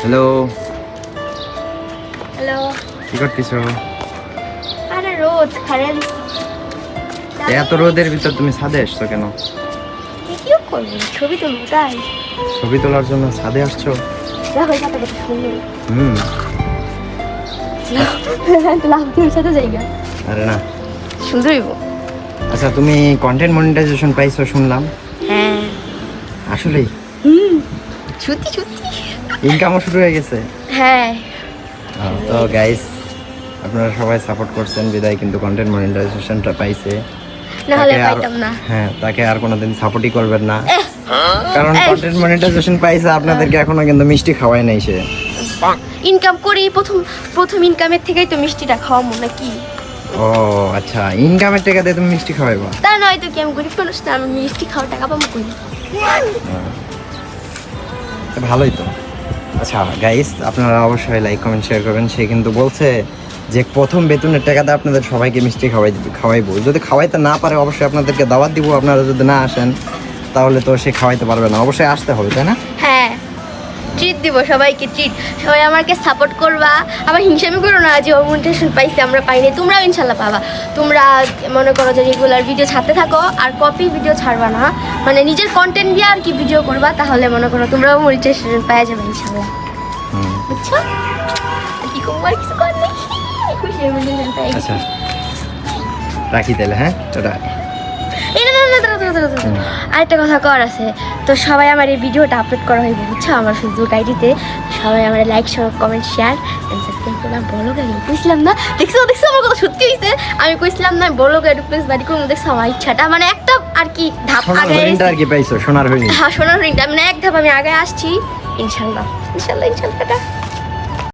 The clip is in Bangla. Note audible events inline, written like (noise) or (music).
হ্যালো হ্যালো কি করতেছো? আরে রোদ কারেন এত রোদের ভিতর তুমি ছাদে আসছো কেন? কিও করব? ছবি তুলবো তাই। ছবি তোলার জন্য ছাদে আসছো? হুম। (laughs) আরে না। সুন্দরই আচ্ছা তুমি কন্টেন্ট মনিটাইজেশন পাইছো শুনলাম। হ্যাঁ। আসলেই? হুম। সত্যি সত্যি। ইনকামও শুরু হয়ে গেছে? হ্যাঁ। তো গাইস আপনারা সবাই সাপোর্ট করছেন বিদায় কিন্তু কন্টেন্ট মনিটাইজেশনটা পাইছে। না হলে পাইতাম না। হ্যাঁ তাকে আর কোনোদিন সাপোর্টই করবেন না। কারণ কন্টেন্ট মনিটাইজেশন পাইছে আপনাদেরকে এখনও কিন্তু মিষ্টি খাওয়াই নাই সে। ইনকাম করি প্রথম প্রথম ইনকামের থেকেই তো মিষ্টিটা খাওয়াবো নাকি? ও আচ্ছা ইনকামের টাকা দিয়ে তুমি মিষ্টি খাওয়াইবা? তা নয় তো কি আমি গরিব মানুষ না আমি মিষ্টি খাওয়া টাকা পাবো কই? ভালোই তো। আচ্ছা গাইস আপনারা অবশ্যই লাইক কমেন্ট শেয়ার করবেন। সে কিন্তু বলছে যে প্রথম বেতনের টাকাতে আপনাদের সবাইকে মিষ্টি খাওয়াই খাওয়াইবো। যদি খাওয়াইতে না পারে, অবশ্যই আপনাদেরকে দাওয়াত দিব। আপনারা যদি না আসেন, তাহলে তো সে খাওয়াইতে পারবে না। অবশ্যই আসতে হবে, তাই না? হ্যাঁ। ট্রিট দিব সবাইকে ট্রিট সবাই আমাকে সাপোর্ট করবা। আবার হিংসামি করো না যে অমন্টেশন পাইছি আমরা পাইনি। তোমরাও ইনশাল্লাহ পাবা। তোমরা মনে করো যে রেগুলার ভিডিও ছাড়তে থাকো আর কপি ভিডিও ছাড়বা না। মানে নিজের কন্টেন্ট দিয়ে আর কি ভিডিও করবা তাহলে মনে করো তোমরাও মনিটাইজেশন পাওয়া যাবে ইনশাল্লাহ বুঝছ? আর কি করব আর কিছু করার নেই। খুশি monetization পেয়ে গেছি। আচ্ছা। রাখি তাহলে হ্যাঁ? আরেকটা কথা কর আছে। তো সবাই আমার এই ভিডিওটা আপলোড করা হয়ে বুঝছ? আমার ফেসবুক আইডিতে সবাই আমার like comment share and subscribe করলাম বলো কইছিলাম না। দেখছ দেখছ আমার কথা সত্যি হয়েছে আমি কইছিলাম না বলো গাড়ি প্লেস বাড়ি করব। দেখছ আমার ইচ্ছাটা মানে একটা আর কি ধাপ আগে হরিণটা আর কি পাইছো? সোনার হ্যাঁ সোনার মানে এক ধাপ আমি আগে আসছি। ইনশাল্লাহ। ইনশাল্লাহ ইনশাল্লাহ